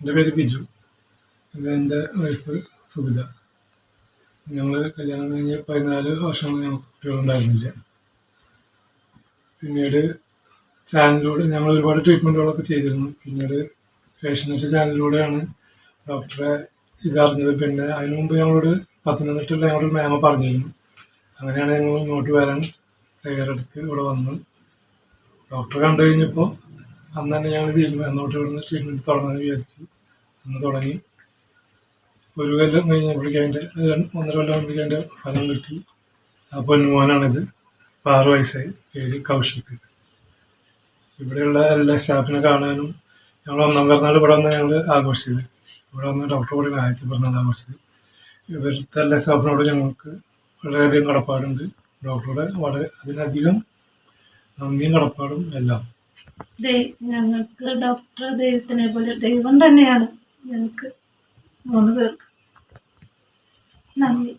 എന്റെ പേര് ബിജു. ഇത് എന്റെ വൈഫ് സുബിത. ഞങ്ങൾ കല്യാണം കഴിഞ്ഞ് പതിനാല് വർഷം ഞങ്ങൾക്ക് കുട്ടികളുണ്ടായിരുന്നില്ല. പിന്നീട് ചാനലിലൂടെ ഞങ്ങൾ ഒരുപാട് ട്രീറ്റ്മെന്റുകളൊക്കെ ചെയ്തിരുന്നു. പിന്നീട് ഏഷ്യനെറ്റ് ചാനലിലൂടെയാണ് ഡോക്ടറെ ഇതറിഞ്ഞത്. പിന്നെ അതിനു മുമ്പ് ഞങ്ങളോട് പത്തനംതിട്ടയിൽ ഞങ്ങളൊരു മേമ പറഞ്ഞിരുന്നു. അങ്ങനെയാണ് ഞങ്ങൾ ഇങ്ങോട്ട് വരാൻ തയ്യാറെടുത്ത് ഇവിടെ വന്നു ഡോക്ടറെ കണ്ടു കഴിഞ്ഞപ്പോൾ അന്ന് തന്നെ ഞങ്ങൾ തീരുമാനം. അങ്ങോട്ട് ഇവിടുന്ന് ട്രീറ്റ്മെന്റ് തുടങ്ങാൻ വിചാരിച്ചു. അന്ന് തുടങ്ങി. ഒരു കൊല്ലം കഴിഞ്ഞപ്പോഴേക്കും അതിന്റെ ഒന്നര കൊല്ലം ആകുമ്പോഴേക്കും അതിന്റെ ഫലം കിട്ടി. ആ പൊന്നുമോനാണിത്. ആറ് വയസ്സായി. പേര് കൗശിക്. ഇവിടെയുള്ള എല്ലാ സ്റ്റാഫിനെ കാണാനും ഞങ്ങൾ ഒന്നാം പിറന്നാൾ ഇവിടെ വന്ന് ഞങ്ങൾ ആഘോഷിച്ചത്. ഇവിടെ വന്ന് ഡോക്ടർ കൂടി ആദ്യത്തെ പിറന്നാൾ ആഘോഷിച്ചത്. ഇവിടുത്തെ എല്ലാ സ്റ്റാഫിനോട് ഞങ്ങൾക്ക് വളരെയധികം കടപ്പാടുണ്ട്. ഡോക്ടറുടെ വളരെ അതിനധികം നന്ദിയും കടപ്പാടും എല്ലാം. ഞങ്ങൾക്ക് ഡോക്ടർ ദൈവത്തിനെ പോലെ ദൈവം തന്നെയാണ്. ഞങ്ങൾക്ക് മൂന്ന് പേർക്ക് നന്ദി.